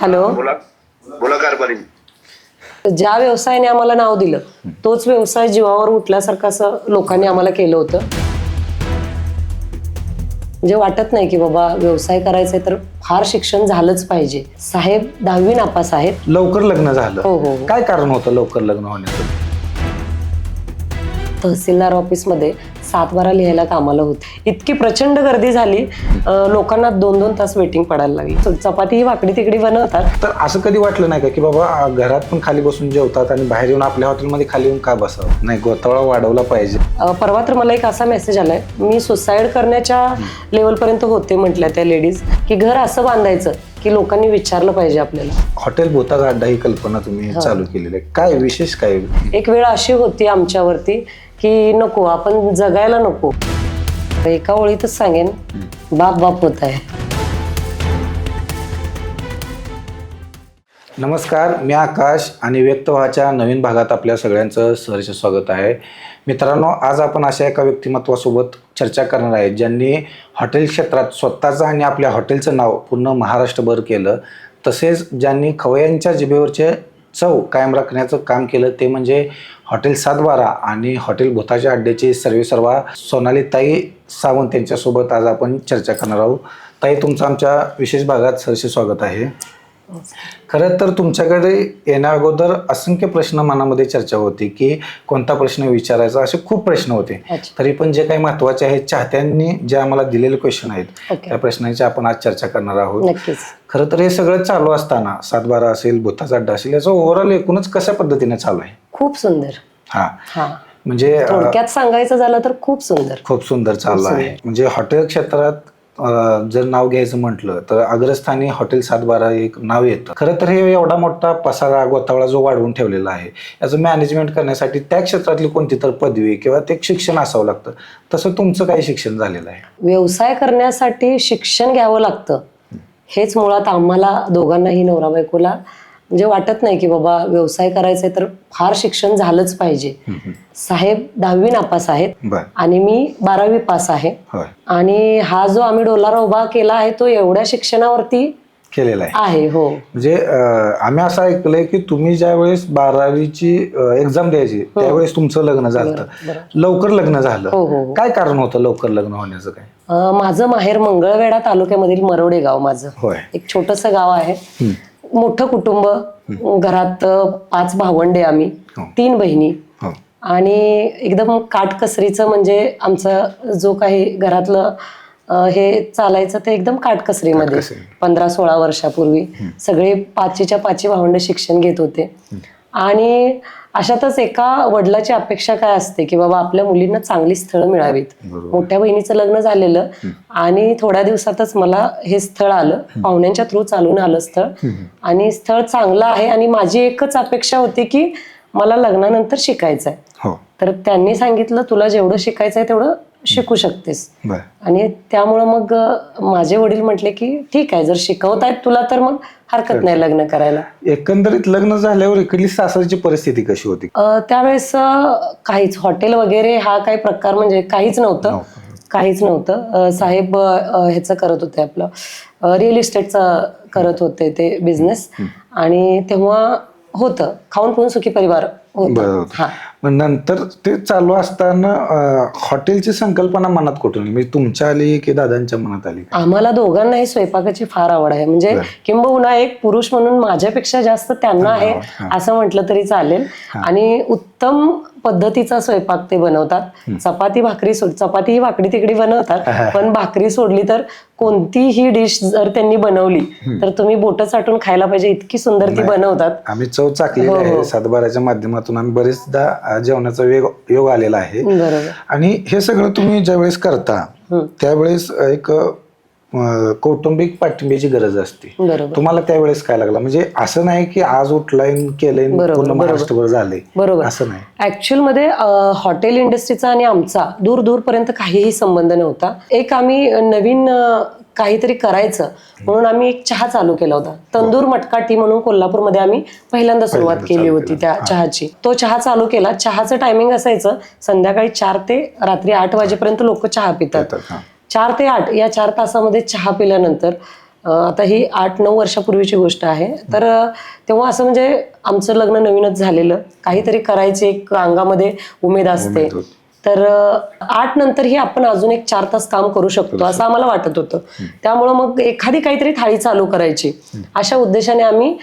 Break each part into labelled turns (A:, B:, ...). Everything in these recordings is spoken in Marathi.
A: हॅलो.
B: बोला. बोला कारभारी.
A: ज्या व्यवसायाने आम्हाला नाव दिलं तोच व्यवसाय जीवावर उठल्यासारखं असं लोकांनी आम्हाला केलं होतं. म्हणजे वाटत नाही की बाबा व्यवसाय करायचंय तर फार शिक्षण झालंच पाहिजे. साहेब दहावी नापास आहेत.
C: लवकर लग्न झालं.
A: हो, हो, हो.
C: काय कारण होतं लवकर लग्न होण्याचं?
A: तहसीलदार ऑफिसमध्ये सात बारा लिहायला कामाला होते. इतकी प्रचंड गर्दी झाली लोकांना दोन दोन तास वेटिंग पडायला लागली. चपाती ही वाकडी तिकडी बनवतात.
C: तर असं कधी वाटलं नाही का की बाबा घरात पण खाली बसून जेवतात आणि बाहेर येऊन आपल्या हॉटेलमध्ये खाली येऊन का बसावं? नाही गोतावळा वाढवला पाहिजे.
A: परवा तर मला एक असा मेसेज आलाय. मी सुसाईड करण्याच्या लेवलपर्यंत होते म्हटल्या त्या लेडीज की घर असं बांधायचं. की लोकांनी विचारलं पाहिजे आपल्याला.
C: हॉटेल भूताचा अड्डा ही कल्पना तुम्ही
A: हो.
C: चालू केलेली आहे. काय विशेष काय?
A: एक वेळ अशी होती आमच्यावरती की नको आपण जगायला नको. एका ओळीतच सांगेन बाप बाप होत आहे.
C: नमस्कार मी आकाश आणि व्यक्त व्हाच्या नवीन भागात आपल्या सगळ्यांचं सहर्ष स्वागत आहे. मित्रांनो आज आपण अशा एका व्यक्तिमत्वासोबत चर्चा करणार आहे ज्यांनी हॉटेल क्षेत्रात स्वतःचं आणि आपल्या हॉटेलचं नाव पूर्ण महाराष्ट्रभर केलं तसेच ज्यांनी खवयांच्या जिभेवरचे चव कायम राखण्याचं काम केलं ते म्हणजे हॉटेल सातबारा आणि हॉटेल भूताच्या अड्ड्याचे सर्वे सर्वा सोनाली ताई सावंत यांच्यासोबत आज आपण चर्चा करणार आहोत. ताई तुमचं आमच्या विशेष भागात सरसे स्वागत आहे. खरं तर तुमच्याकडे येण्या अगोदर असंख्य प्रश्न मनामध्ये चर्चा होती की कोणता प्रश्न विचारायचा असे खूप प्रश्न होते. तरी पण जे काही महत्त्वाचे आहेत चाहत्यांनी जे आम्हाला दिलेले क्वेश्चन आहेत. त्या प्रश्नांची आपण आज चर्चा करणार आहोत. खरं तर हे सगळं चालू असताना सातबारा असेल भूताचा अड्डा असेल याचं ओव्हरऑल एकूणच कशा पद्धतीने चालू आहे?
A: खूप सुंदर.
C: हा. म्हणजे
A: थोडक्यात सांगायचं झालं तर खूप सुंदर.
C: खूप सुंदर चाललं आहे. म्हणजे हॉटेल क्षेत्रात जर नाव घ्यायचं म्हटलं तर अग्रस्थानी हॉटेल सातबारा एक नाव येतं. खरं तर हे एवढा मोठा पसारा गोतावळा जो वाढवून ठेवलेला आहे याचं मॅनेजमेंट करण्यासाठी त्या क्षेत्रातली कोणती तर पदवी किंवा ते शिक्षण असावं लागतं. तसं तुमचं काही शिक्षण झालेलं आहे?
A: व्यवसाय करण्यासाठी शिक्षण घ्यावं लागतं. हेच मुळात आम्हाला दोघांनाही नवरा बायकोला म्हणजे वाटत नाही की बाबा व्यवसाय करायचंय तर फार शिक्षण झालंच पाहिजे. साहेब दहावी नापास आहेत आणि मी बारावी पास आहे. आणि हा जो आम्ही डोलारा उभा केला आहे तो एवढ्या शिक्षणावरती
C: केलेलं आहे.
A: हो.
C: म्हणजे आम्ही असं ऐकलंय की तुम्ही ज्या वेळेस बारावीची एक्झाम द्यायची त्यावेळेस तुमचं लग्न झालं. लवकर लग्न झालं.
A: हो हो हो.
C: काय कारण होतं लवकर लग्न होण्याचं काय?
A: माझं माहेर मंगळवेढा तालुक्यामधील मरोडे गाव माझं. एक छोटस गाव आहे. मोठं कुटुंब घरात पाच भावंडे आम्ही
C: हो.
A: तीन बहिणी.
C: हो.
A: आणि एकदम काटकसरीचं म्हणजे आमचं जो काही घरातलं हे चालायचं ते एकदम काटकसरीमध्ये.
C: काटकसरी.
A: पंधरा सोळा वर्षापूर्वी. सगळे पाचीच्या पाची भावंड शिक्षण घेत होते. आणि अशातच एका वडिलाची अपेक्षा काय असते की बाबा आपल्या मुलींना चांगली स्थळं मिळावीत. मोठ्या बहिणीचं लग्न झालेलं आणि थोड्या दिवसातच मला हे स्थळ आलं. पाहुण्यांच्या थ्रू चालून आलं स्थळ. आणि स्थळ चांगलं आहे आणि माझी एकच अपेक्षा होती की मला लग्नानंतर शिकायचं आहे
C: हो.
A: तर त्यांनी सांगितलं तुला जेवढं शिकायचं आहे तेवढं शिकू शकतेस. आणि त्यामुळं मग माझे वडील म्हटले की ठीक आहे जर शिकवतायत तुला तर मग हरकत नाही लग्न करायला.
C: एकंदरीत लग्न झाल्यावर इकडली सासरची परिस्थिती कशी होती?
A: अं, त्यावेळेस अं, काहीच. हॉटेल वगैरे हा काही प्रकार म्हणजे काहीच नव्हतं. काहीच नव्हतं. अं, साहेब अं, ह्याचं करत होते आपलं. रिअल इस्टेटचं करत होते ते बिझनेस आणि तेव्हा होतं. खाऊन पिऊन सुखी परिवार होता. हा.
C: नंतर ते चालू असताना अं, हॉटेलची संकल्पना मनात कुठून आली? म्हणजे तुमच्या आली की दादांच्या मनात आली
A: आम्हाला दोघांनाही स्वयंपाकाची फार आवड आहे. म्हणजे किंबहुना एक पुरुष म्हणून माझ्यापेक्षा जास्त त्यांना आहे असं म्हटलं तरी चालेल. आणि उत्तम पद्धतीचा स्वयंपाक ते बनवतात. चपाती भाकरी सोड चपाती ही वाकडी तिकडी बनवतात पण भाकरी सोडली तर कोणतीही डिश जर त्यांनी बनवली तर तुम्ही बोट चाटून खायला पाहिजे. इतकी सुंदर ती बनवतात.
C: आम्ही चव चाकलेली आहे सातबाराच्या माध्यमातून. आम्ही बरेचदा जेवणाचा वेग योग आलेला आहे. आणि हे सगळं तुम्ही ज्यावेळेस करता त्यावेळेस एक कौटुंबिक पाठिंब्याची गरज असते.
A: बरोबर.
C: तुम्हाला त्यावेळेस काय लागला? म्हणजे असं नाही की आज उठलाय न केलंय पूर्ण
A: बरोबर.
C: महाराष्ट्रभर झालंय.
A: बरोबर.
C: असं नाही.
A: ऍक्च्युअलमध्ये हॉटेल इंडस्ट्रीचा आणि आमचा दूर दूरपर्यंत काहीही संबंध नव्हता. एक आम्ही नवीन काहीतरी करायचं म्हणून आम्ही एक चहा चालू केला होता. तंदूर मटका टी म्हणून कोल्हापूरमध्ये आम्ही पहिल्यांदा सुरुवात केली होती त्या चहाची. तो चहा चालू केला. चहाचं टायमिंग असायचं संध्याकाळी चार ते रात्री आठ वाजेपर्यंत लोक चहा पितात
C: हा.
A: चार ते आठ या चार तासामध्ये चहा पिल्यानंतर आता ही आठ नऊ वर्षापूर्वीची गोष्ट आहे. तर तेव्हा असं म्हणजे आमचं लग्न नवीनच झालेलं. काहीतरी करायचे एक अंगामध्ये उमेद असते. तर आठ नंतरही आपण अजून एक चार तास काम करू शकतो असं आम्हाला वाटत होतं. त्यामुळं मग एखादी काहीतरी थाळी चालू करायची. अशा उद्देशाने आम्ही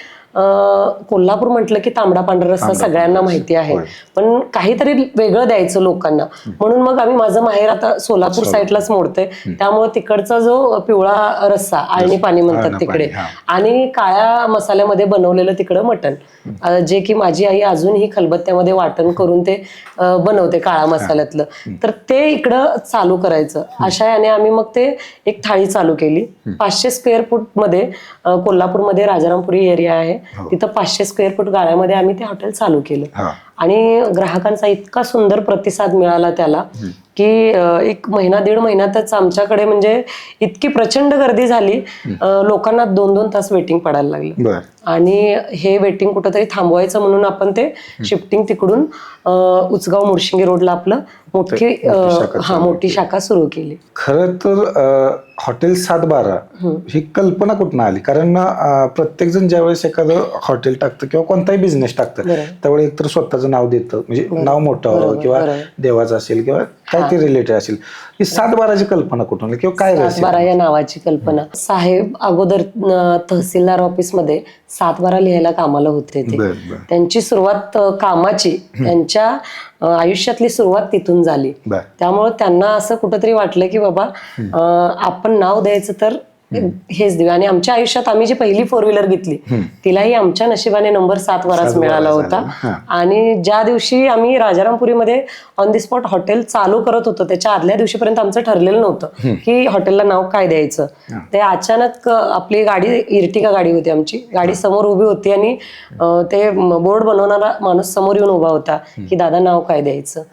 A: कोल्हापूर म्हटलं की तांबडा पांढरा रस्सा सगळ्यांना माहिती आहे. पण काहीतरी वेगळं द्यायचं लोकांना. म्हणून मग आम्ही माझं माहेर आता सोलापूर साईडलाच मोडते त्यामुळे तिकडचा जो पिवळा रस्सा आळणी पाणी म्हणतात तिकडे आणि काळ्या मसाल्यामध्ये बनवलेलं तिकडं मटण. जे की माझी आई अजूनही खलबत्त्यामध्ये वाटण करून ते बनवते काळ्या मसाल्यातलं. तर ते इकडं चालू करायचं. अशा याने आम्ही मग ते एक थाळी चालू केली. पाचशे स्क्वेअर फूटमध्ये कोल्हापूरमध्ये राजारामपुरी एरिया आहे. तिथं पाचशे स्क्वेअर फूट गाळ्यामध्ये आम्ही ते हॉटेल चालू केलं. आणि ग्राहकांचा इतका सुंदर प्रतिसाद मिळाला त्याला की एक महिना दीड महिन्यातच आमच्याकडे म्हणजे इतकी प्रचंड गर्दी झाली. लोकांना दोन दोन तास वेटिंग पडायला लागलं. आणि हे वेटिंग कुठंतरी थांबवायचं म्हणून आपण ते शिफ्टिंग तिकडून उचगाव मुर्शिंगी रोडला आपलं मोठी हा मोठी शाखा सुरू केली.
C: खरं तर हॉटेल सात बारा ही कल्पना कुठून आली? कारण प्रत्येक जण ज्यावेळेस एखादं हॉटेल टाकतं किंवा कोणताही बिझनेस टाकतं त्यावेळी एकतर स्वतःचं नाव देतं. म्हणजे नाव मोठं किंवा देवाचं असेल किंवा काहीतरी रिलेटेड असेल. ही सात बाराची कल्पना कुठून आली किंवा काय रहस्य?
A: सातबारा या नावाची कल्पना. साहेब अगोदर तहसीलदार ऑफिसमध्ये सातबारा लिहायला कामाला होते ते.
C: बर बर.
A: त्यांची सुरुवात कामाची त्यांच्या आयुष्यातली सुरुवात तिथून झाली.
C: बर.
A: त्यामुळे त्यांना असं कुठंतरी वाटलं की बाबा आपण नाव द्यायचं तर हेच देऊ. आणि आमच्या आयुष्यात आम्ही जी पहिली फोर व्हीलर घेतली तिलाही आमच्या नशिबाने नंबर सात वराच मिळाला होता. आणि ज्या दिवशी आम्ही राजारामपुरीमध्ये ऑन दी स्पॉट हॉटेल चालू करत होतो त्याच्या आदल्या दिवशीपर्यंत आमचं ठरलेलं नव्हतं की हॉटेलला नाव काय द्यायचं. ते अचानक आपली गाडी इर्टिका गाडी होती आमची. गाडी समोर उभी होती आणि ते बोर्ड बनवणारा माणूस समोर येऊन उभा होता की दादा नाव काय द्यायचं?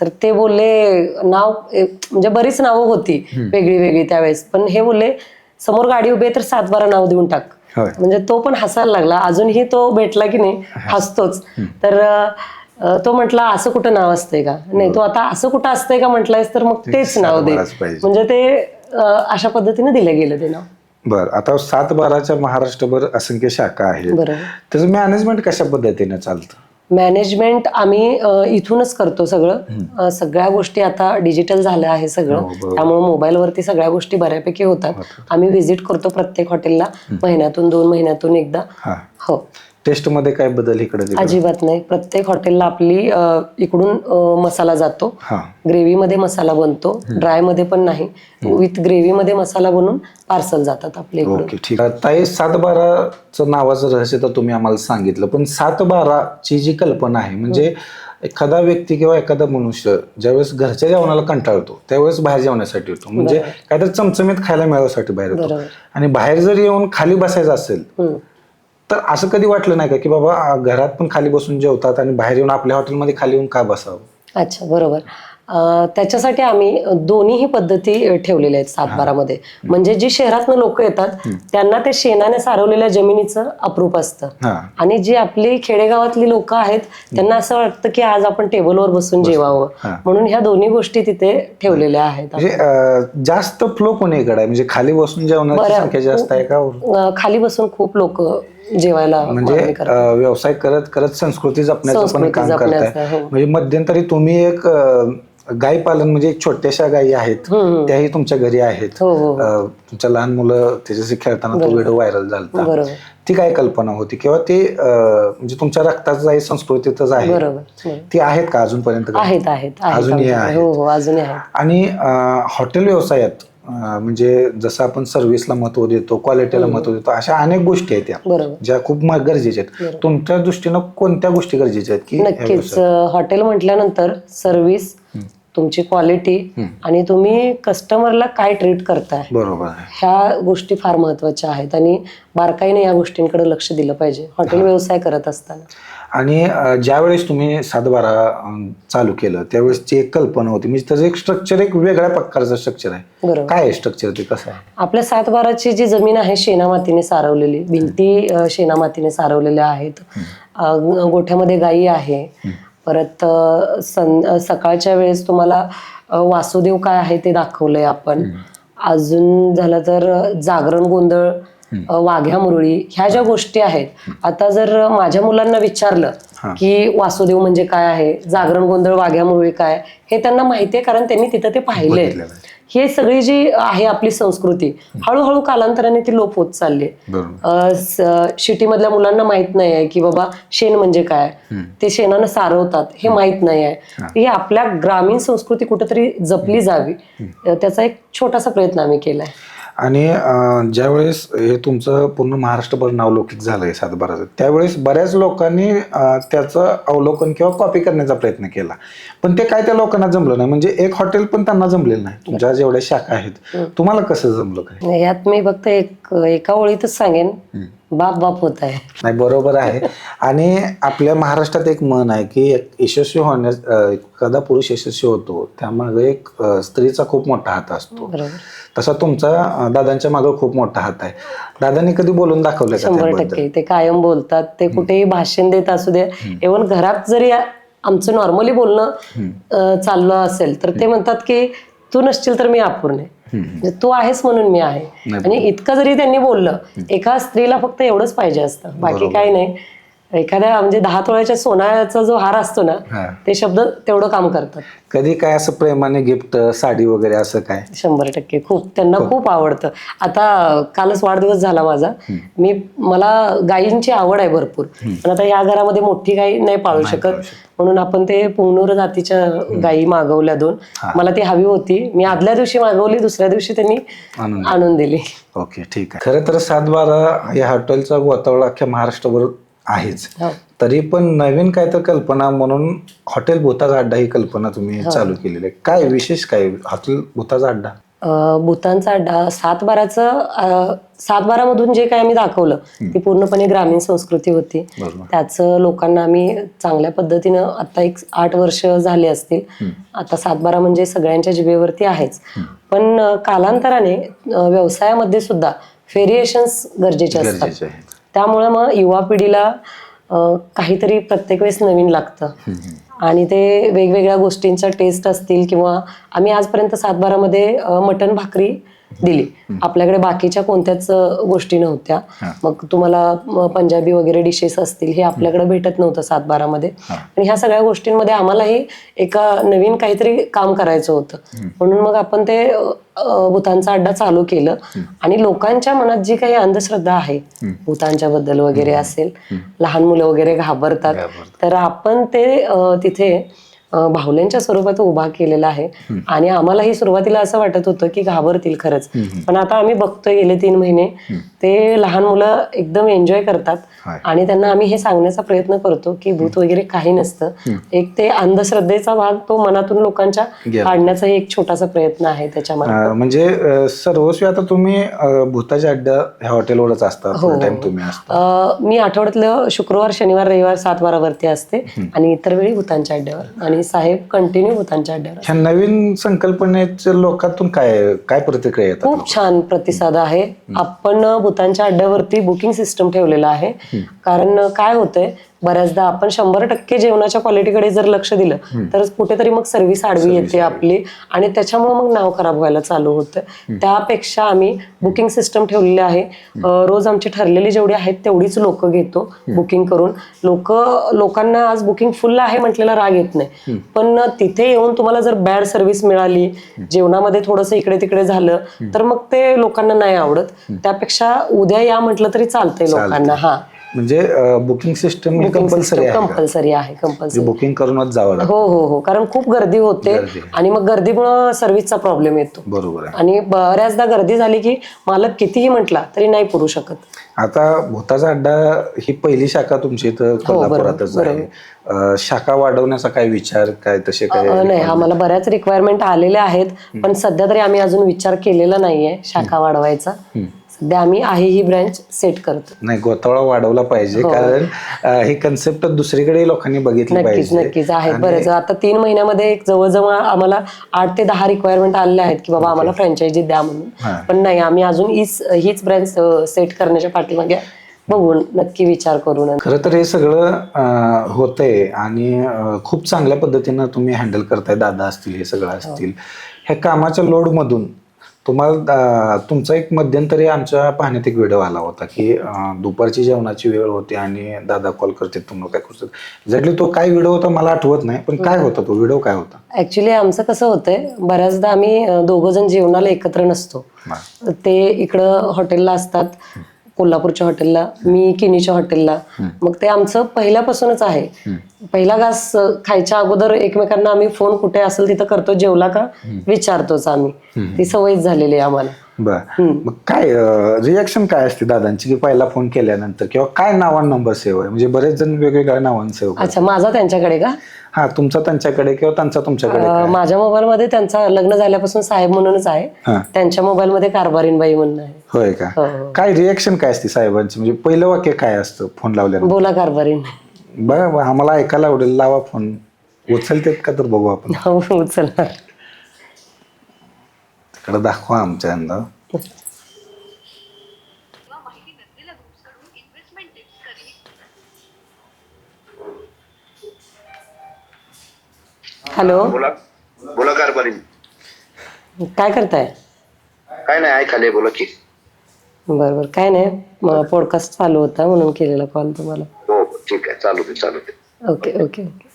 A: तर ते बोलले नाव म्हणजे बरीच नावं होती वेगळी वेगळी त्यावेळेस. पण हे बोलले समोर गाडी उभी आहे तर सातबारा नाव देऊन टाक. म्हणजे तो पण हसायला लागला. अजूनही तो भेटला की नाही हसतोच. तर तो म्हटला असं कुठं नाव असतंय का? नाही तो आता असं कुठं असतंय का म्हटलंयस तर मग तेच नाव दे. म्हणजे ते अशा पद्धतीने दिलं गेलं ते नाव.
C: बर. आता सात बाराच्या महाराष्ट्रभर असंख्य शाखा आहेत. त्याचं मॅनेजमेंट कशा पद्धतीने चालतं?
A: मॅनेजमेंट आम्ही इथूनच करतो सगळं. सगळ्या गोष्टी आता डिजिटल झालं आहे सगळं. त्यामुळे मोबाईलवरती सगळ्या गोष्टी बऱ्यापैकी होतात. आम्ही व्हिजिट करतो प्रत्येक हॉटेलला महिन्यातून दोन महिन्यातून एकदा.
C: हा.
A: हो
C: टेस्टमध्ये काय बदल इकडे?
A: अजिबात नाही. प्रत्येक हॉटेलला आपली अ, इकडून अ, मसाला जातो.
C: हा.
A: ग्रेव्हीमध्ये मसाला बनतो. ड्रायमध्ये पण नाही. विथ ग्रेव्हीमध्ये मसाला बनवून पार्सल जातात आपल्या इकडून.
C: ओके ठीक आहे. ताई सात बाराचं नावाचं रहस्य तर तुम्ही आम्हाला सांगितलं. पण सात बाराची जी कल्पना आहे म्हणजे एखादा व्यक्ती किंवा एखादा मनुष्य ज्यावेळेस घरच्या जेवणाला कंटाळतो त्यावेळेस बाहेर जेवण्यासाठी येतो. म्हणजे काहीतरी चमचमीत खायला मिळवण्यासाठी बाहेर येतो.
A: बरोबर.
C: आणि बाहेर जर येऊन खाली बसायचं असेल
A: हम्म.
C: तर असं कधी वाटलं नाही का की बाबा आ, घरात पण खाली बसून जेवतात आणि बाहेर येऊन आपल्या हॉटेलमध्ये खाली येऊन का बसावं?
A: अच्छा बरोबर. अं, त्याच्यासाठी आम्ही दोन्हीही पद्धती ठेवलेल्या आहेत सातबारामध्ये म्हणजे जी शहरातनं लोक येतात त्यांना ते शेणाने सारवलेल्या जमिनीचं अप्रूप असतं.
C: हा.
A: आणि जी आपली खेडेगावातली लोक आहेत त्यांना असं वाटतं की आज आपण टेबलवर बसून जेवावं. म्हणून ह्या दोन्ही गोष्टी तिथे ठेवलेल्या आहेत.
C: म्हणजे अं, जास्त फ्लो कोणीकडे आहे म्हणजे खाली बसून जेवणाची
A: बरं.
C: संख्या जास्त आहे का?
A: अं, खाली बसून खूप लोक जेवायला
C: म्हणजे व्यवसाय करत करत संस्कृती जपण्याचं पण काम करताय.
A: हो.
C: म्हणजे मध्यंतरी तुम्ही एक गाई पालन म्हणजे एक छोट्याशा गायी आहेत. त्याही तुमच्या घरी आहेत.
A: हो हो
C: तुमच्या लहान मुलं त्याच्याशी खेळताना तो व्हिडिओ व्हायरल झाला ती काय कल्पना होती? किंवा ते म्हणजे तुमच्या रक्ताचं आहे संस्कृतीतच आहे. ती आहेत का अजूनपर्यंत?
A: आहेत आहेत
C: अजूनही. आहेत.
A: हो हो आहेत.
C: आणि हॉटेल व्यवसायात म्हणजे जसं आपण सर्व्हिसला महत्त्व देतो क्वालिटीला महत्त्व देतो अशा अनेक गोष्टी आहेत त्या ज्या खूप गरजेच्या आहेत. तुमच्या दृष्टीनं कोणत्या गोष्टी गरजेच्या आहेत की
A: नक्कीच? हॉटेल म्हटल्यानंतर सर्व्हिस तुमची क्वालिटी आणि तुम्ही कस्टमरला काय ट्रीट करताय.
C: बरोबर
A: ह्या गोष्टी फार महत्त्वाच्या आहेत आणि बारकाईने या गोष्टींकडे लक्ष दिलं पाहिजे. हॉटेल व्यवसाय करत असताना.
C: आणि ज्यावेळेस तुम्ही सातबारा चालू केलं त्यावेळेस एक कल्पना होती. म्हणजे त्याचं एक स्ट्रक्चर एक वेगळ्या प्रकारचं स्ट्रक्चर आहे. काय स्ट्रक्चर ते कसं आहे?
A: आपल्या सातबाराची जी जमीन आहे शेणामातीने सारवलेली. भिंती शेणामातीने सारवलेल्या आहेत. गोठ्यामध्ये गायी आहे. परत सं सकाळच्या वेळेस तुम्हाला वासुदेव काय आहे ते दाखवलंय आपण. अजून झालं तर जागरण गोंधळ. वाघ्या मुरळी ह्या ज्या गोष्टी आहेत आता जर माझ्या मुलांना विचारलं. की वासुदेव म्हणजे काय आहे जागरण गोंधळ वाघ्या मुरळी काय हे त्यांना माहिती आहे कारण त्यांनी तिथं ते पाहिले. हे सगळी जी आहे आपली संस्कृती हळूहळू कालांतराने ती लोप होत चालली आहे.
C: बरोबर.
A: अ, स- शिटीमधल्या मुलांना माहीत नाही आहे की बाबा शेण म्हणजे काय ते शेणानं सारवतात हे माहीत नाही आहे. ही. आपल्या ग्रामीण संस्कृती कुठेतरी जपली जावी. त्याचा एक छोटासा प्रयत्न आम्ही केलाय.
C: आणि ज्यावेळेस हे तुमचं पूर्ण महाराष्ट्रभर नावलौकिक झालंय सातबाराचं त्यावेळेस बऱ्याच लोकांनी त्याचं अवलोकन किंवा कॉपी करण्याचा प्रयत्न केला. पण ते काय त्या लोकांना जमलं नाही. म्हणजे एक हॉटेल पण त्यांना जमलेलं नाही. तुमच्या जेवढ्या शाखा आहेत तुम्हाला कसं जमलं काय?
A: यात मी फक्त एक एका ओळीतच सांगेन. बाप बाप होत आहे.
C: नाही बरोबर आहे. आणि आपल्या महाराष्ट्रात एक म्हण आहे की एक यशस्वी होण्यास अं, एखादा पुरुष यशस्वी होतो त्यामागे एक अं, स्त्रीचा खूप मोठा हात असतो.
A: बरोबर.
C: तसा तुमचा अं, दादांच्या मागे खूप मोठा हात आहे. दादांनी कधी बोलून दाखवलं का
A: शंभर
C: त्याबद्दल?
A: टक्के. ते कायम बोलतात ते कुठेही भाषण देत असू दे. इव्हन घरात जरी आ- आमचं नॉर्मली बोलणं अ, चाललं असेल तर ते म्हणतात की तू नसशील तर मी अपूर्ण आहे. म्हणजे तू आहेस म्हणून मी आहे. आणि इतकं जरी त्यांनी बोललं एका स्त्रीला फक्त एवढंच पाहिजे असतं. बाकी काही नाही. एखाद्या म्हणजे दहा तोळ्याच्या सोन्याचा जो हार असतो ना. ते शब्द तेवढं काम करतात.
C: कधी काय असं प्रेमाने गिफ्ट साडी वगैरे असं काय?
A: शंभर टक्के. खूप त्यांना खूप. आवडतं. आता कालच वाढदिवस झाला माझा. मी मला गायींची आवड आहे भरपूर. पण आता या घरामध्ये मोठी गाई नाही पाळू शकत. म्हणून आपण ते पुंगनूर जातीच्या गायी मागवल्या दोन. मला ती हवी होती. मी आदल्या दिवशी मागवली दुसऱ्या दिवशी त्यांनी आणून दिली.
C: ओके ठीक आहे. खरं तर सात बारा या हॉटेलचा गोतावळा अख्ख्या महाराष्ट्रभर आहेच.
A: हो.
C: तरी पण नवीन काय तर कल्पना म्हणून हॉटेल भूताचा अड्डा ही कल्पना तुम्ही चालू केलेली. आहे काय विशेष काय हॉटेल भूताचा अड्डा?
A: भूतांचा अड्डा सात बाराचं सात बारामधून जे काही आम्ही दाखवलं ती पूर्णपणे ग्रामीण संस्कृती होती. त्याचं लोकांना आम्ही चांगल्या पद्धतीनं आता एक आठ वर्ष झाले असतील. आता सातबारा म्हणजे सगळ्यांच्या जिभेवरती आहेच. पण कालांतराने व्यवसायामध्ये सुद्धा व्हेरिएशन्स गरजेचे असतात. त्यामुळे मग युवा पिढीला काहीतरी प्रत्येक वेळेस नवीन लागतं. आणि ते वेगवेगळ्या गोष्टींच्या टेस्ट असतील किंवा आम्ही आजपर्यंत सातबारामध्ये मटण भाकरी दिली. आपल्याकडे बाकीच्या कोणत्याच गोष्टी नव्हत्या. मग तुम्हाला पंजाबी वगैरे डिशेस असतील हे आपल्याकडे भेटत नव्हतं सातबारामध्ये. आणि ह्या सगळ्या गोष्टींमध्ये आम्हालाही एका नवीन काहीतरी काम करायचं होतं. म्हणून मग आपण ते भूतांचा अड्डा चालू केलं. आणि लोकांच्या मनात जी काही अंधश्रद्धा आहे भूतांच्या बद्दल वगैरे असेल लहान मुलं वगैरे घाबरतात. तर आपण ते तिथे बाहुल्यांच्या स्वरूपात उभा केलेला आहे. आणि आम्हालाही सुरुवातीला असं वाटत होतं की घाबरतील खरंच. पण आता आम्ही बघतोय गेले तीन महिने. ते लहान मुलं एकदम एन्जॉय करतात. आणि त्यांना आम्ही हे सांगण्याचा प्रयत्न करतो की भूत वगैरे काही नसतं. एक ते अंधश्रद्धेचा भाग तो मनातून लोकांच्या. काढण्याचा एक छोटासा प्रयत्न आहे त्याच्यामध्ये
C: म्हणजे सर्वस्वी आता तुम्ही भूताच्या अड्डा ह्या हॉटेलवरच असता.
A: अं, मी आठवड्यातलं शुक्रवार शनिवार रविवार सात बारावरती असते आणि इतर वेळी भूतांच्या अड्ड्यावर. आणि साहेब कंटिन्यू भूतांच्या अड्ड्यावर
C: ह्या नवीन संकल्पनेच्या लोकातून काय काय प्रतिक्रिया येतात
A: खूप छान प्रतिसाद आहे. आपण भूतांच्या अड्ड्यावरती बुकिंग सिस्टम ठेवलेलं आहे. कारण काय होतंय बऱ्याचदा आपण शंभर टक्के जेवणाच्या क्वालिटीकडे जर लक्ष दिलं तर कुठेतरी मग सर्व्हिस आडवी येते आपली आणि त्याच्यामुळे मग नाव खराब व्हायला चालू होतं. त्यापेक्षा आम्ही बुकिंग सिस्टम ठेवलेले आहे. रोज आमची ठरलेली जेवढी आहेत तेवढीच लोक घेतो बुकिंग करून. लोक लोकांना आज बुकिंग फुल आहे म्हटलेला राग येत नाही. पण तिथे येऊन तुम्हाला जर बॅड सर्व्हिस मिळाली जेवणामध्ये थोडंसं इकडे तिकडे झालं तर मग ते लोकांना नाही आवडत. त्यापेक्षा उद्या या म्हटलं तरी चालतंय. लोकांना हा.
C: म्हणजे बुकिंग सिस्टम कंपल्सरी आहे?
A: कंपल्सरी आहे कंपल्सरी
C: बुकिंग करूनच जावं लागतं.
A: हो हो हो. कारण खूप गर्दी होते. आणि मग गर्दीमुळं सर्व्हिसचा प्रॉब्लेम येतो.
C: बरोबर
A: आणि बऱ्याचदा गर्दी झाली की मालक कितीही म्हटला तरी नाही पुरू शकत.
C: आता भूताचा अड्डा ही पहिली शाखा तुमची इथं कोल्हापुरातच आहे. शाखा वाढवण्याचा काय विचार काय तसे काय
A: नाही आम्हाला बऱ्याच रिक्वायरमेंट आलेल्या आहेत पण सध्या तरी आम्ही अजून विचार केलेला नाहीये शाखा वाढवायचा. सध्या आम्ही आहे ही ब्रँच सेट करतो.
C: नाही गोतावळा वाढवला पाहिजे कारण अं, ही कन्सेप्ट दुसरीकडे लोकांनी बघितली
A: नक्कीच
C: पाहिजे.
A: नक्कीच आहेत बरेच आता तीन महिन्यामध्ये एक जवळजवळ आम्हाला आठ ते दहा रिक्वायरमेंट आलेल्या आहेत की बाबा आम्हाला फ्रँचायझी द्या म्हणून.
C: हा.
A: पण नाही आम्ही अजून हीच हीच ब्रँच सेट करण्याच्या पाठीमागे बघून नक्की विचार करून
C: खरं तर हे सगळं अं, होतंय आणि अं, खूप चांगल्या पद्धतीनं तुम्ही हँडल करताय दादा असतील हे सगळं असतील. ह्या कामाच्या लोड मधून तुम्हाला तुमचा एक मध्यंतरी आमच्या पाहण्यात एक व्हिडिओ आला होता की दुपारची जेवणाची वेळ होती आणि दादा कॉल करते तुम्हाला काय करतात. एक्झॅक्टली तो काय व्हिडिओ होता मला आठवत नाही पण काय होता तो? व्हिडिओ काय होता?
A: ऍक्च्युली आमचं कसं होतंय बऱ्याचदा आम्ही दोघ जण जेवणाला एकत्र नसतो. ते इकडं हॉटेलला असतात. कोल्हापूरच्या हॉटेलला मी किनीच्या हॉटेलला. मग ते आमचं पहिल्यापासूनच आहे. पहिला घास खायच्या अगोदर एकमेकांना आम्ही फोन कुठे असेल तिथं करतो जेवला का विचारतोच आम्ही. ती सवयच झालेली आहे आम्हाला.
C: बर. मग काय रिॲक्शन काय असते दादांची? की पहिला फोन केल्यानंतर किंवा काय नावान नंबर सेव्ह आहे? म्हणजे बरेच जण वेगवेगळ्या नावान सेव्ह करतात.
A: अच्छा माझा त्यांच्याकडे का?
C: हा तुमचा त्यांच्याकडे किंवा त्यांचा तुमच्याकडे
A: अं, माझ्या मोबाईल मध्ये त्यांचा लग्न झाल्यापासून साहेब म्हणूनच आहे.
C: हा.
A: त्यांच्या मोबाईल मध्ये कारभारीनबाई म्हणून आहे.
C: होय का?
A: हो, हो.
C: काय रिॲक्शन काय असते साहेबांची? म्हणजे पहिलं वाक्य काय असतं फोन लावल्यानंतर?
A: बोला कारभारीन
C: बघा बघा, आम्हाला ऐकायला आवडेल. लावा फोन उचलतेत का तर बघू आपण.
A: हो उचलणार.
C: तिकडे दाखवा आमच्या अंदाज
A: हॅलो.
B: बोला. बोला कारभारी
A: काय करताय?
B: काय नाही ऐकाले बोला की.
A: बरं बरं. काय नाही. पॉडकास्ट चालू होता म्हणून केलेला कॉल तुम्हाला.
B: हो हो, ठीक आहे. चालू दे चालू दे.
A: ओके ओके ओके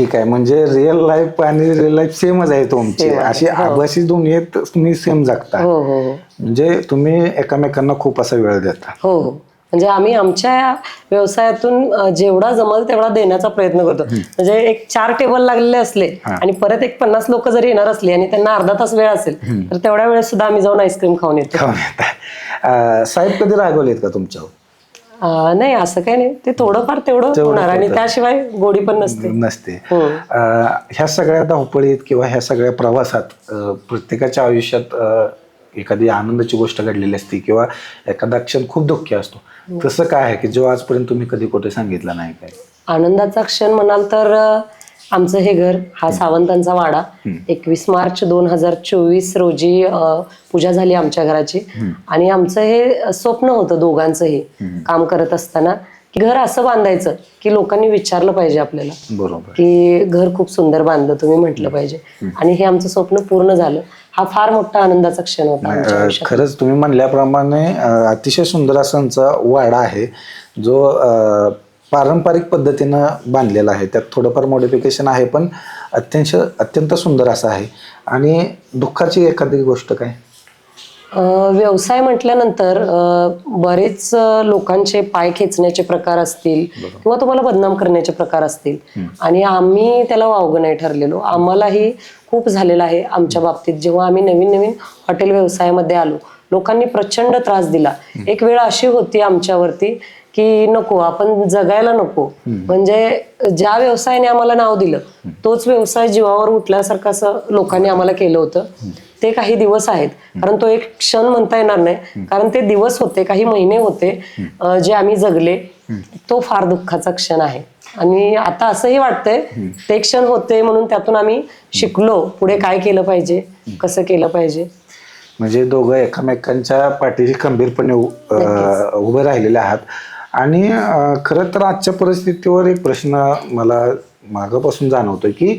C: ठीक आहे. म्हणजे रिअल लाईफ आणि रिअल लाईफ सेमच आहे तुमची.
A: Same आहे,
C: अशी
A: हो.
C: आभासी दुनियेत तुम्ही सेम जगता.
A: हो हो हो.
C: म्हणजे तुम्ही एकमेकांना खूप असा वेळ देता.
A: हो हो. म्हणजे आम्ही आमच्या व्यवसायातून अं, जेवढा जमल तेवढा देण्याचा प्रयत्न करतो. म्हणजे एक चार टेबल लागलेले असले
C: हा.
A: आणि परत एक पन्नास लोक जरी येणार असले आणि त्यांना अर्धा तास वेळ असेल तर तेवढ्या वेळेस सुद्धा आम्ही जाऊन आईस्क्रीम खाऊन येतो.
C: खाऊन येता. अं, साहेब कधी रागवलेत का तुमच्यावर?
A: नाही असं काही नाही. ते थोडंफार तेवढं होणार आणि. त्याशिवाय गोडी पण नसते.
C: नसते.
A: हो.
C: ह्या सगळ्या धावपळीत किंवा ह्या सगळ्या प्रवासात प्रत्येकाच्या आयुष्यात एखादी आनंदाची गोष्ट घडलेली असते किंवा एखादा क्षण खूप दुःखी असतो. तसं काय आहे की जो आजपर्यंत तुम्ही कधी कुठे सांगितलं नाही काय?
A: आनंदाचा क्षण म्हणाल तर आमचं हे घर हा सावंतांचा वाडा. एकवीस मार्च दोन हजार चोवीस रोजी पूजा झाली आमच्या घराची. आणि आमचं हे स्वप्न होतं दोघांचंही काम करत असताना. की घर असं बांधायचं की लोकांनी विचारलं पाहिजे आपल्याला.
C: बरोबर.
A: की घर खूप सुंदर बांधलं तुम्ही म्हटलं पाहिजे. आणि हे आमचं स्वप्न पूर्ण झालं. हा फार मोठा आनंदाचा क्षण होता
C: खरंच तुम्ही म्हणल्याप्रमाणे अतिशय सुंदर असा वाडा आहे. जो पारंपरिक पद्धतीनं बांधलेला आहे. त्यात थोडंफार मॉडिफिकेशन आहे पण अत्यंत अत्यंत सुंदर असं आहे. आणि दुःखाची एखादी गोष्ट काय?
A: व्यवसाय म्हटल्यानंतर बरेच लोकांचे पाय खेचण्याचे प्रकार असतील किंवा तुम्हाला बदनाम करण्याचे प्रकार असतील. आणि आम्ही त्याला वावगं नाही ठरलेलो. आम्हालाही खूप झालेलं आहे आमच्या बाबतीत. जेव्हा आम्ही नवीन नवीन हॉटेल व्यवसायामध्ये आलो लोकांनी प्रचंड त्रास दिला. एक वेळ अशी होती आमच्यावरती की नको आपण जगायला नको. म्हणजे ज्या व्यवसायाने आम्हाला नाव दिलं तोच व्यवसाय जीवावर उठल्यासारखं असं लोकांनी आम्हाला केलं होतं. ते काही दिवस आहेत. कारण तो एक क्षण म्हणता येणार नाही. कारण ते दिवस होते काही महिने होते जे आम्ही जगले तो फार दुःखाचा क्षण आहे. आणि आता असंही वाटतंय ते क्षण होते म्हणून त्यातून आम्ही शिकलो पुढे काय केलं पाहिजे कसं केलं पाहिजे.
C: म्हणजे दोघं एकमेकांच्या पाठीशी खंबीरपणे उभे राहिलेले आहात. आणि खरं तर आजच्या परिस्थितीवर एक प्रश्न मला मागापासून जाणवतोय की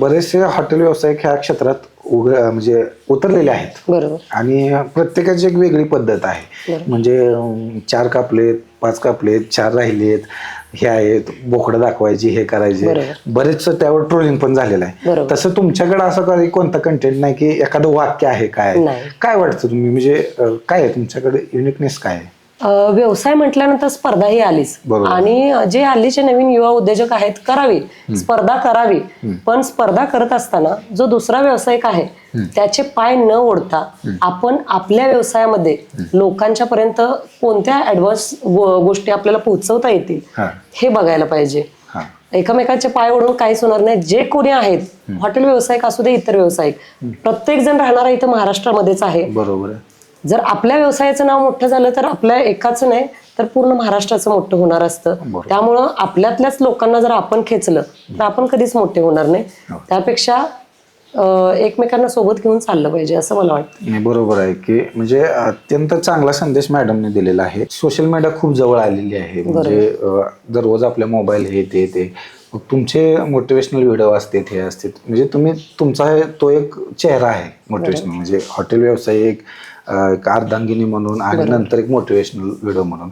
C: बरेचसे हॉटेल व्यावसायिक ह्या क्षेत्रात उघ म्हणजे उतरलेले आहेत.
A: बरोबर.
C: आणि प्रत्येकाची एक वेगळी पद्धत आहे. म्हणजे चार कापलेत पाच कापलेत चार राहिलेत हे आहेत बोकडं दाखवायची हे करायचे.
A: बरोबर.
C: बरेच त्यावर ट्रोलिंग पण झालेलं आहे. तसं तुमच्याकडे असं काही कोणतं कंटेंट नाही की एखादं वाक्य आहे काय. काय वाटतं तुम्ही? म्हणजे काय आहे? तुमच्याकडे युनिकनेस काय आहे?
A: व्यवसाय म्हटल्यानंतर स्पर्धा ही आलीच. आणि जे हल्लीचे नवीन युवा उद्योजक आहेत करावी. स्पर्धा करावी. पण स्पर्धा करत असताना जो दुसरा व्यावसायिक आहे त्याचे पाय न ओढता आपण आपल्या व्यवसायामध्ये लोकांच्या पर्यंत कोणत्या ऍडव्हान्स गोष्टी आपल्याला पोहोचवता येतील
C: हा.
A: बघायला पाहिजे. एकमेकांचे पाय ओढून काहीच होणार नाही. जे कोणी आहेत हॉटेल व्यावसायिक असू दे इतर व्यावसायिक प्रत्येक जण राहणारा इथं महाराष्ट्रामध्येच आहे.
C: बरोबर
A: जर आपल्या व्यवसायाचं नाव मोठं झालं तर आपल्या एकाच नाही तर पूर्ण महाराष्ट्राचं मोठं होणार असतं. त्यामुळं आपल्यातल्याच लोकांना जर आपण खेचलं तर आपण कधीच मोठे होणार नाही. त्यापेक्षा अं, एकमेकांना सोबत घेऊन चाललं पाहिजे असं मला वाटतं.
C: नाही बरोबर आहे की म्हणजे अत्यंत चांगला संदेश मॅडमने दिलेला आहे. सोशल मीडिया खूप जवळ आलेली आहे. म्हणजे दररोज आपल्या मोबाईल हे ते ते. तुमचे मोटिवेशनल व्हिडिओ असतात हे असतात म्हणजे तुम्ही तुमचा हे- तो एक चेहरा आहे मोटिवेशनल. म्हणजे हॉटेल व्यवसाय एक एक अर्धांगिनी म्हणून आणि नंतर एक मोटिवेशनल व्हिडिओ म्हणून.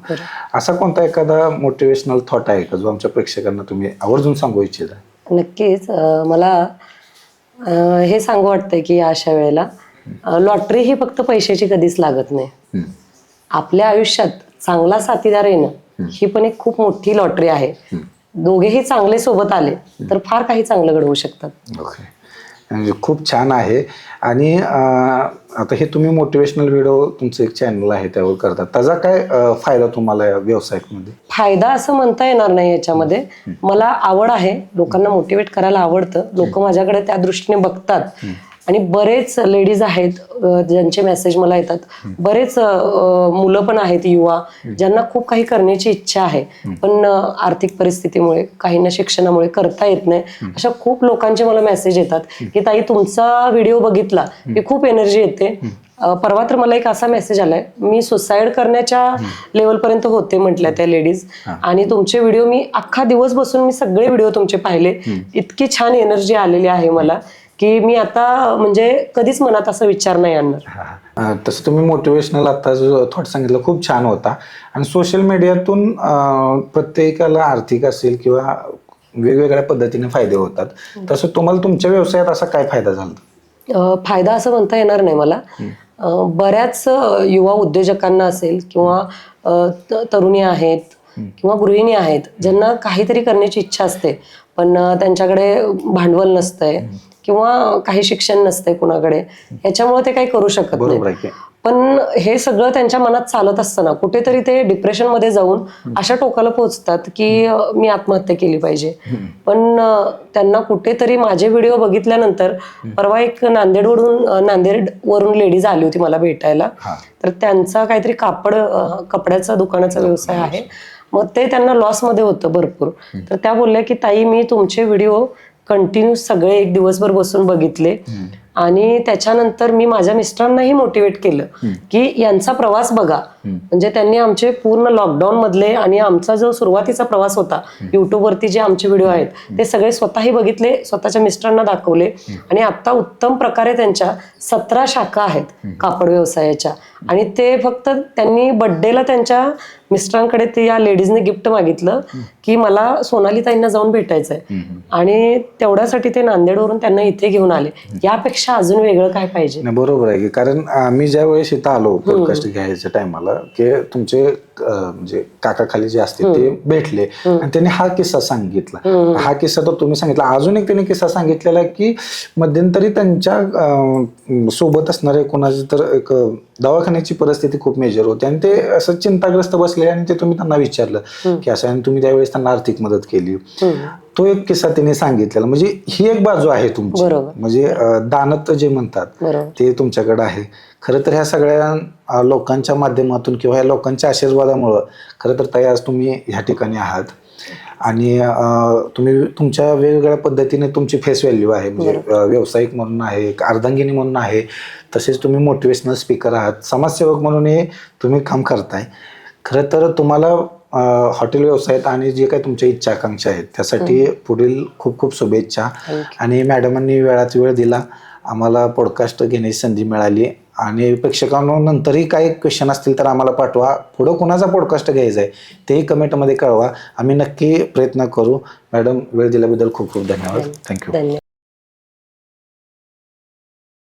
C: असा कोणता एखादा मोटिवेशनल थॉट आहे का जो आमच्या प्रेक्षकांना तुम्ही आवर्जून सांगू इच्छिता?
A: नक्कीच. मला हे सांगू वाटतंय की अशा वेळेला लॉटरी ही फक्त पैशाची कधीच लागत नाही. आपल्या आयुष्यात चांगला साथीदार येणं ही पण एक खूप मोठी लॉटरी आहे. दोघेही चांगले सोबत आले तर फार काही चांगलं घडवू शकतात.
C: खूप छान आहे. आणि आता हे तुम्ही मोटिवेशनल व्हिडिओ तुमचं एक चॅनल आहे त्यावर करतात. त्याचा काय फायदा तुम्हाला या व्यवसायामध्ये
A: फायदा असं म्हणता येणार नाही याच्यामध्ये. मला आवड आहे. लोकांना मोटिवेट करायला आवडतं. लोक माझ्याकडे त्या दृष्टीने बघतात. आणि बरेच लेडीज आहेत ज्यांचे मेसेज मला येतात. बरेच मुलं पण आहेत युवा ज्यांना खूप काही करण्याची इच्छा आहे पण आर्थिक परिस्थितीमुळे काहींना शिक्षणामुळे करता येत नाही. अशा खूप लोकांचे मला मेसेज येतात की ताई तुमचा व्हिडिओ बघितला की खूप एनर्जी येते. परवा तर मला एक असा मेसेज आलाय मी सुसाईड करण्याच्या लेवलपर्यंत होते म्हटल्या त्या लेडीज. आणि तुमचे व्हिडिओ मी अख्खा दिवस बसून मी सगळे व्हिडिओ तुमचे पाहिले. इतकी छान एनर्जी आलेली आहे मला. की मी आता म्हणजे कधीच मनात असा विचार नाही आणणार.
C: तसं तुम्ही मोटिवेशनल आता जो थॉट सांगितलं खूप छान होता. आणि सोशल मीडियातून प्रत्येकाला आर्थिक असेल किंवा वेगवेगळ्या पद्धतीने फायदे होतात. तसं तुम्हाला तुमच्या व्यवसायात असा काय फायदा झाला?
A: फायदा असं म्हणता येणार नाही मला. बऱ्याच युवा उद्योजकांना असेल किंवा तरुणी आहेत किंवा गृहिणी आहेत ज्यांना काहीतरी करण्याची इच्छा असते पण त्यांच्याकडे भांडवल नसतंय. किंवा काही शिक्षण नसतंय कुणाकडे याच्यामुळे ते काही करू शकत नाही. पण हे सगळं त्यांच्या मनात चालत असताना कुठेतरी ते डिप्रेशनमध्ये जाऊन अशा टोकाला पोहोचतात की मी आत्महत्या केली पाहिजे. पण त्यांना कुठेतरी माझे व्हिडिओ बघितल्यानंतर परवा एक नांदेडवरून अ, नांदेडवरून लेडीज आली होती मला भेटायला. तर त्यांचा काहीतरी कापड कपड्याचा दुकानाचा व्यवसाय आहे. मग ते त्यांना लॉसमध्ये होतं भरपूर. तर त्या बोलल्या की ताई मी तुमचे व्हिडिओ कंटिन्यू सगळे एक दिवसभर बसून बघितले. आणि त्याच्यानंतर मी माझ्या मिस्टरांनाही मोटिवेट केलं की यांचा प्रवास बघा. म्हणजे त्यांनी आमचे पूर्ण लॉकडाऊन मधले आणि आमचा जो सुरुवातीचा प्रवास होता युट्यूब वरती जे आमचे व्हिडिओ आहेत ते सगळे स्वतःही बघितले स्वतःच्या मिस्टरांना दाखवले. आणि आता उत्तम प्रकारे त्यांच्या सतरा शाखा आहेत कापड व्यवसायाच्या. आणि ते फक्त त्यांनी बड्डेला त्यांच्या मिस्टरांकडे ते या लेडीजने गिफ्ट मागितलं की मला सोनाली ताईंना जाऊन भेटायचंय. आणि तेवढ्यासाठी ते नांदेडवरून त्यांना इथे घेऊन आले. यापेक्षा अजून वेगळं काय पाहिजे?
C: नाही बरोबर आहे की कारण आम्ही ज्या वेळेस इथं आलो पॉडकास्ट घ्यायच्या टायमाला की तुमचे अं, म्हणजे काका खाली जे असते ते भेटले. आणि त्यांनी हा किस्सा सांगितला. हा किस्सा तर तुम्ही सांगितला. अजून एक त्यांनी किस्सा सांगितलेला आहे की मध्यंतरी त्यांच्या अं, सोबत असणारे कोणाची तर एक अं, दवाखान्याची परिस्थिती खूप मेजर होती. आणि ते असं चिंताग्रस्त बसले आणि ते तुम्ही त्यांना विचारलं की असं आणि तुम्ही त्यावेळेस त्यांना आर्थिक मदत केली. तो एक किस्सा त्यांनी सांगितलेला. म्हणजे ही एक बाजू आहे तुमची. म्हणजे दानत जे म्हणतात ते तुमच्याकडे आहे. खरं तर ह्या सगळ्या लोकांच्या माध्यमातून किंवा ह्या लोकांच्या आशीर्वादामुळं खरं तर आज तुम्ही ह्या ठिकाणी आहात. आणि तुम्ही तुमच्या वेगवेगळ्या पद्धतीने तुमची फेस व्हॅल्यू आहे. म्हणजे व्यावसायिक म्हणून आहे एक अर्धांगिनी म्हणून आहे तसेच तुम्ही मोटिवेशनल स्पीकर आहात समाजसेवक म्हणूनही तुम्ही काम करताय. खरं तर तुम्हाला हॉटेल व्यवसायात आणि जे काही तुमच्या इच्छा आकांक्षा आहेत त्यासाठी पुढील खूप खूप शुभेच्छा. आणि मॅडमांनी वेळात वेळ दिला. आम्हाला पॉडकास्ट घेण्याची संधी मिळाली. आणि प्रेक्षकांनो नंतरही काही क्वेश्चन असतील तर आम्हाला पाठवा. पुढं कुणाचा पॉडकास्ट घ्यायचा आहे तेही कमेंटमध्ये कळवा. आम्ही नक्की प्रयत्न करू. मॅडम वेळ दिल्याबद्दल खूप खूप धन्यवाद. थँक्यू